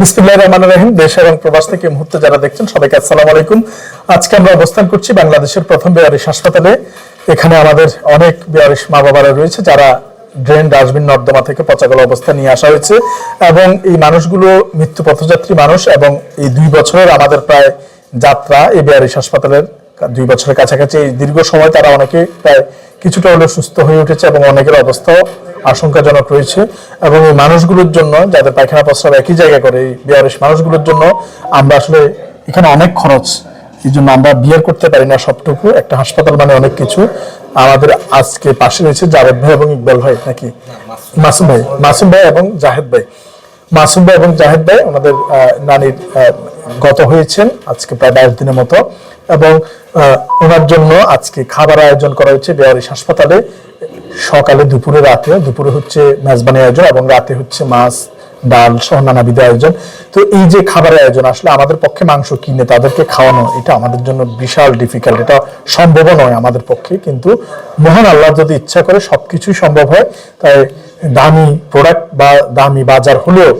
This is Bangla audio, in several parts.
বিসমিল্লাহির রহমানির রহিম, দেশ এবং প্রবাস থেকে মুহূর্তে যারা দেখছেন সবাইকে আসসালামু আলাইকুম। আজকে আমরা অবস্থান করছি বাংলাদেশের প্রথম বেয়ারিশ হাসপাতালে। এখানে আমাদের অনেক বেয়ারিশ মা বাবারা রয়েছে যারা ড্রেন ডাস্টবিন নর্দমা থেকে পচাগল অবস্থা নিয়ে আসা হয়েছে এবং এই মানুষগুলো মৃত্যু পথযাত্রী মানুষ এবং এই দুই বছরের আমাদের প্রায় যাত্রা এই বেয়ারিশ হাসপাতালের দুই বছরের কাছাকাছি দীর্ঘ সময় তারা অনেকে প্রায় কিছুটা হলেও সুস্থ হয়ে উঠেছে এবং অনেকের অবস্থাও আশঙ্কাজনক রয়েছে। এবং এই মানুষগুলোর জন্য যাদের পায়খানা প্রস্রাব একই জায়গা করে এই বেয়ারিশ মানুষগুলোর জন্য আমরা আসলে এখানে অনেক খরচ। এই জন্য আমরা বিয়ার করতে পারি না সবটুকু। একটা হাসপাতাল মানে অনেক কিছু। আমাদের আজকে পাশে রয়েছে জাভেদ ভাই এবং ইকবাল ভাই নাকি? মাসুম ভাই মাসুম ভাই এবং জাহেদ ভাই। মাসুম ভাই এবং জাহেদ ভাই আহ, নানির গত হয়েছেন আজকে প্রায় বাইশ দিনের মতো। এবং ওনার জন্য আজকে খাবার আয়োজন করা হয়েছে বেয়ারিশ হাসপাতালে। সকালে দুপুরে, রাতে। দুপুরে হচ্ছে মেজবানি আয়োজন এবং রাতে হচ্ছে মাছ, ডাল সহ নানাবিধ আয়োজন। তো এই যে খাবারের আয়োজন, আসলে আমাদের পক্ষে মাংস কিনে তাদেরকে খাওয়ানো, এটা আমাদের জন্য বিশাল ডিফিকাল্ট এটা সম্ভব নয় আমাদের পক্ষে, কিন্তু মহান আল্লাহ যদি ইচ্ছা করে সবকিছুই সম্ভব হয়, তাই দামি প্রোডাক্ট বা দামি বাজার হলেও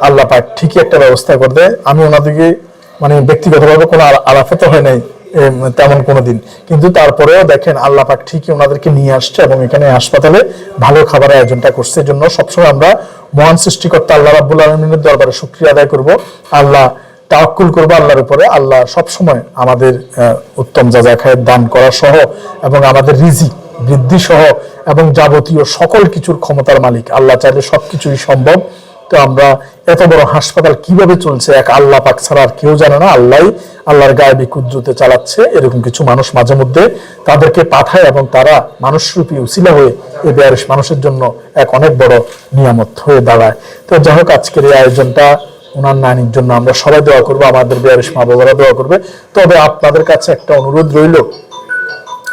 আল্লাহ পাক ঠিকই একটা ব্যবস্থা করে দেয়। আমি ওনাদেরকে মানে ব্যক্তিগতভাবে কোনো আলা- আলাপত হয় নাই তেমন কোনো দিন। কিন্তু তারপরেও দেখেন আল্লাহ পাক ঠিকই ওনাদেরকে নিয়ে আসছে এবং এখানে হাসপাতালে ভালো খাবারের আয়োজনটা করছে। জন্য সবসময় আমরা মহান সৃষ্টিকর্তা আল্লাহ রাব্বুল আলমিনের দরবারে শুক্রিয়া আদায় করব। আল্লাহ তাওয়াক্কুল করব আল্লাহর উপরে। আল্লাহ সবসময় আমাদের উত্তম যাজা খায়ের দান করা সহ এবং আমাদের রিজিক বৃদ্ধি সহ এবং যাবতীয় সকল কিছুর ক্ষমতার মালিক। আল্লাহ চাইলে সবকিছুই সম্ভব। তো আমরা এত বড় হাসপাতাল কীভাবে চলছে? এক আল্লাহ পাক ছাড়া আর কেউ জানে না। আল্লাহ আল্লাহর গায়ে কুদ্রুতে চালাচ্ছে, এরকম কিছু মানুষ মাঝে মধ্যে তাদেরকে পাঠায় এবং তারা মানুষরূপী উসিলা হয়ে এ বেয়ারিশ মানুষের জন্য এক অনেক বড় নিয়ামত হয়ে দাঁড়ায়। তো যাই হোক, আজকের এই আয়োজনটা ওনার নানির জন্য আমরা সবাই দোয়া করব, আমাদের বেয়ারিশ মা বাবারা দোয়া করবে। তবে আপনাদের কাছে একটা অনুরোধ রইল,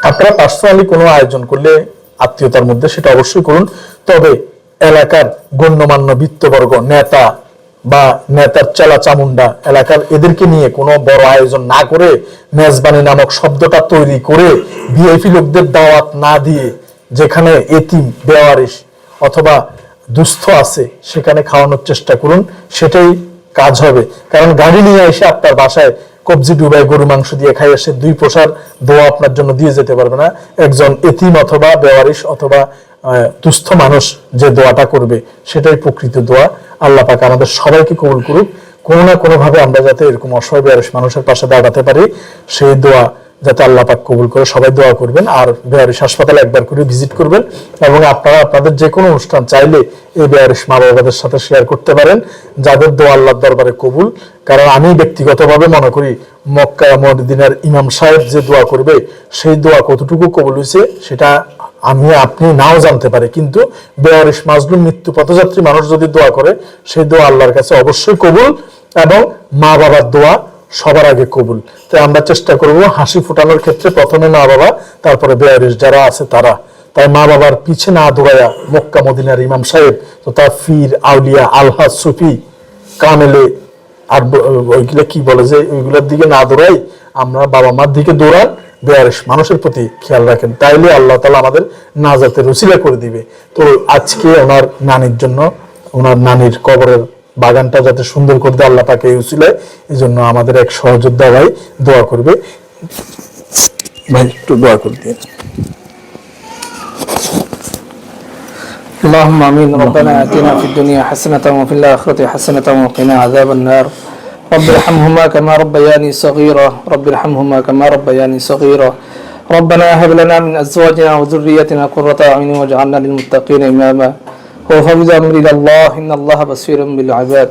আপনারা পার্সোনালি কোনো আয়োজন করলে আত্মীয়তার মধ্যে সেটা অবশ্যই করুন। তবে এলাকার গণ্যমান্য বিত্তবর্গ নেতা বা নেতার চেলা চামুন্ডা এলাকার এদেরকে নিয়ে কোনো বড় আয়োজন না করে মেজবানি নামক শব্দটা তৈরি করে ভিআইপি লোকদের দাওয়াত না দিয়ে যেখানে এতিম, বেওয়ারিশ অথবা দুস্থ আছে সেখানে খাওয়ানোর চেষ্টা করুন, সেটাই কাজ হবে। কারণ গাড়ি নিয়ে এসে আপনার বাসায় কবজি ডুবাই গরু মাংস দিয়ে খাই এসে দুই প্রসার দোয়া আপনার জন্য দিয়ে যেতে পারবে না। একজন এতিম অথবা বেওয়ারিশ অথবা দুস্থ মানুষ যে দোয়াটা করবে, সেটাই প্রকৃত দোয়া। আল্লাহ পাক আমাদের সবাইকে কবুল করুক। কোনো না কোনো ভাবে আমরা যাতে এরকম অসহায় বেয়ারিশ মানুষের পাশে দাঁড়াতে পারি, সেই দোয়া যাতে আল্লাহ পাক কবুল করে। সবাই দোয়া করবেন আর বেয়ারিশ হাসপাতালে একবার করে ভিজিট করবেন এবং আপনারা আপনাদের যে কোনো অনুষ্ঠান চাইলে এই বেয়ারিশ মা বাবাদের সাথে শেয়ার করতে পারেন। যাদের দোয়া আল্লাহর দরবারে কবুল, কারণ আমি ব্যক্তিগতভাবে মনে করি মক্কা মদিনার ইমাম সাহেব যে দোয়া করবে, সেই দোয়া কতটুকু কবুল হয়েছে, সেটা আমি, আপনি নাও জানতে পারে, কিন্তু বেয়ারিশ, মাজলুম, মৃত্যু পথযাত্রী মানুষ যদি দোয়া করে, সেই দোয়া আল্লাহর কাছে অবশ্যই কবুল এবং মা বাবার দোয়া সবার আগে কবুল। তাই আমরা চেষ্টা করব হাসি ফোটানোর ক্ষেত্রে প্রথমে মা বাবা, তারপরে বেয়ারিশ যারা আছে তারা। তাই মা বাবার পিছে না দৌড়াইয়া মক্কা মদিনার ইমাম সাহেব তো তার ফির আউলিয়া আলহা সুফি কামেলে আর ওইগুলা কি বলে যে, ওইগুলোর দিকে না দৌড়াই, আমরা বাবা মার দিকে দৌড়ান বেয়ারিশ মানুষের প্রতি খেয়াল রাখেন তাইলে আল্লাহ তালা আমাদের নাজাতের রুসিলা করে দিবে তো আজকে ওনার নানির জন্য ওনার নানির কবরের বাগানটা যাতে সুন্দর করে দেয় আল্লাহ পাকে এই উসিলায় এই জন্য আমাদের এক সহযোদ্ধা ভাই দোয়া করবে ভাই একটু দোয়া করে দিয়ে اللهم امين ربنا اتنا في الدنيا حسنه وفي الاخره حسنه وقنا عذاب النار رب ارحمهما كما ربياني صغيرا. رب ارحمهما كما ربياني صغيرا. ربنا هب لنا من أزواجنا وذريتنا قرة أعين واجعلنا للمتقين إماما. وفوز أمر إلى الله. إن الله بصير بالعباد.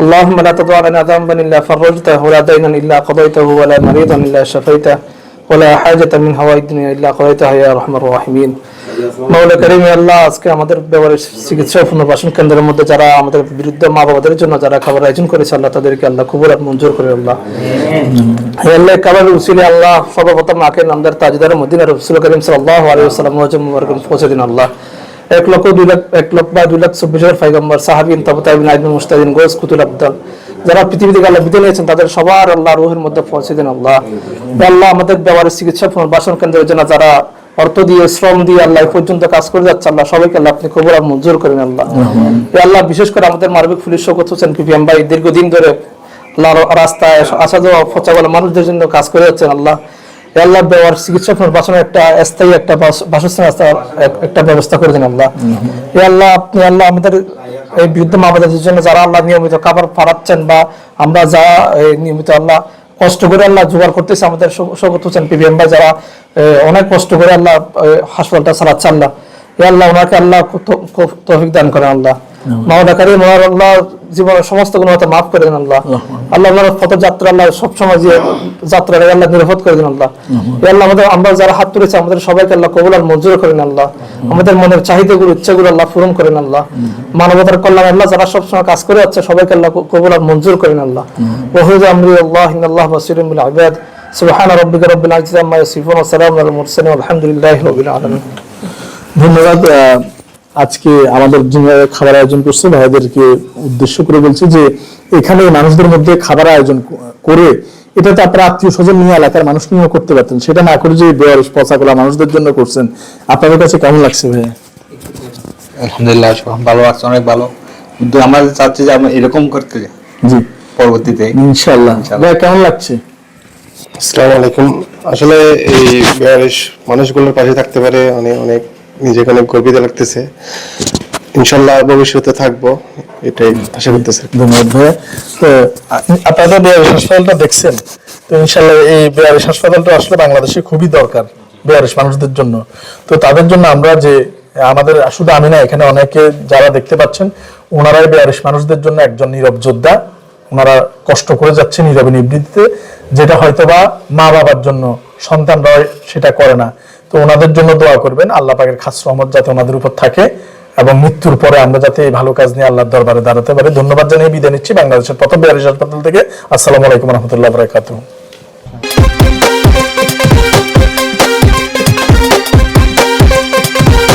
اللهم لا تضع لنا ذنبا إلا فرجته ولا دينا إلا قضيته ولا مريضا إلا شفيته ولا حاجة من هوائج الدنيا إلا قضيتها يا أرحم الراحمين. মাওলা করিম আল্লাহ আজকে আমাদের ব্যবহারের চিকিৎসা পুনর্বাসন কেন্দ্রের মধ্যে যারা আমাদের বিরুদ্ধে মা বাবাদের জন্য যারা খাবার আয়োজন করেছে আল্লাহ তাদেরকে আল্লাহ কবুল আর মঞ্জুর করে আল্লাহ। আল্লাহ কাবার উসিলে আল্লাহ সর্বপ্রথম নামদার তাজদার মদিনা রসুল করিম সাল্লাহ পৌঁছে দিন আল্লাহ। এক লক্ষ দুই লাখ এক লক্ষ বা দুই লাখ চব্বিশ হাজার ফাইগম্বর সাহাবিন আজমিন মুস্তাদিন গোস কুতুল আব্দাল যারা পৃথিবী থেকে আল্লাহ বিদায় নিয়েছেন তাদের সবার আল্লাহ রুহের মধ্যে পৌঁছে দিন আল্লাহ। আল্লাহ আমাদের ব্যবহারের চিকিৎসা পুনর্বাসন কেন্দ্রের জন্য যারা অর্থ দিয়ে শ্রম দিয়ে আল্লাহ পর্যন্ত কাজ করে যাচ্ছে আল্লাহ সবাইকে আল্লাহ আপনি কবর আর মঞ্জুর করেন আল্লাহ। আল্লাহ বিশেষ করে আমাদের মারবিক পুলিশ শোকত হোসেন পিপিএম ভাই দীর্ঘদিন ধরে আল্লাহ রাস্তায় আসা যাওয়া ফচা বলা মানুষদের জন্য কাজ করে যাচ্ছেন আল্লাহ। আল্লাহ দেওয়ার চিকিৎসা একটা স্থায়ী একটা বাসস্থান একটা ব্যবস্থা করে দিন আল্লাহ। আল্লাহ আপনি আল্লাহ আমাদের এই মাবাদের জন্য যারা আল্লাহ নিয়মিত খাবার ফাড়াচ্ছেন বা আমরা যা এই নিয়মিত আল্লাহ কষ্ট করে আল্লাহ জোগাড় করতেছে আমাদের সৌগত হোসেন পিবিএম ভাই যারা অনেক কষ্ট করে আল্লাহ হাসপাতালটা চালাচ্ছে আল্লাহ। আল্লাহ ওনাকে আল্লাহ তৌফিক দান করেন আল্লাহ। মাওলা কারিম ওনার আল্লাহ জীবনের সমস্ত গুণতা মাফ করে দেন আল্লাহ। আল্লাহ ওনার পথযাত্রা আল্লাহ সবসময় যে যাত্রা আল্লাহ নিরাপদ করে দেন আল্লাহ। আল্লাহ আমাদের আমরা যারা হাত তুলেছি আমাদের সবাইকে আল্লাহ কবুল আর মঞ্জুর করেন আল্লাহ। আমাদের মনের চাহিদাগুলো ইচ্ছাগুলো আল্লাহ পূরণ করেন আল্লাহ। মানবতার কল্যাণ আল্লাহ যারা সবসময় কাজ করে যাচ্ছে সবাইকে আল্লাহ কবুল আর মঞ্জুর করেন আল্লাহ। ওহুদ আমরি আল্লাহ আল্লাহ বাসিরুম বিল ইবাদ। সুবহান রাব্বিকা রাব্বিল ইজ্জাতি আম্মা ইয়াসিফুন ওয়া সালামুন আলাল মুরসালিন আলহামদুলিল্লাহি রাব্বিল আলামিন। ধন্যবাদ আজকে আমাদের খাবার আয়োজন করছে ভাইদেরকে উদ্দেশ্য করে বলছি যে এখানে মানুষদের মধ্যে খাবার আয়োজন করে এটা তো আপনার আত্মীয় স্বজন নিয়ে এলাকার মানুষ নিয়েও করতে পারতেন। সেটা না করে যে বয়স পচাগুলা মানুষদের জন্য করছেন আপনাদের কাছে কেমন লাগছে ভাইয়া? আলহামদুলিল্লাহ ভালো আছে অনেক ভালো। কিন্তু আমরা চাচ্ছি যে আমরা এরকম করতে জি। পরবর্তীতে। ইনশাল্লাহ ভাইয়া কেমন লাগছে? আসসালামু আলাইকুম। আসলে এই বেয়ারিশ মানুষগুলোর পাশে থাকতে পারে অনেক অনেক নিজেকে অনেক গর্বিত লাগতেছে। ইনশাল্লাহ ভবিষ্যতে থাকব, এটাই আশা করতেছি। ধন্যবাদ ভাইয়া। তো, আপনারা বেয়ারিশ হাসপাতালটা দেখছেন, তো ইনশাল্লাহ এই বেয়ারিশ হাসপাতালটা আসলে বাংলাদেশে খুবই দরকার বেয়ারিশ মানুষদের জন্য। তো তাদের জন্য আমরা যে, আমাদের শুধু আমি না, এখানে অনেকে যারা দেখতে পাচ্ছেন, ওনারাই বেয়ারিশ মানুষদের জন্য একজন নীরব যোদ্ধা। ওনারা কষ্ট করে যাচ্ছে নীরবে নিবৃত্তিতে, যেটা হয়তোবা মা বাবার জন্য সন্তানরা সেটা করে না। তো ওনাদের জন্য দোয়া করবেন, আল্লাহ পাকের খাস রহমত যাতে ওনাদের উপর থাকে এবং মৃত্যুর পরে আমরা যাতে এই ভালো কাজ নিয়ে আল্লাহর দরবারে দাঁড়াতে পারি। ধন্যবাদ জানিয়ে বিদায় নিচ্ছি বাংলাদেশের প্রথম বিহারি হাসপাতাল থেকে। আসসালামু আলাইকুম রহমতুল্লাহ বরাকাতুহ।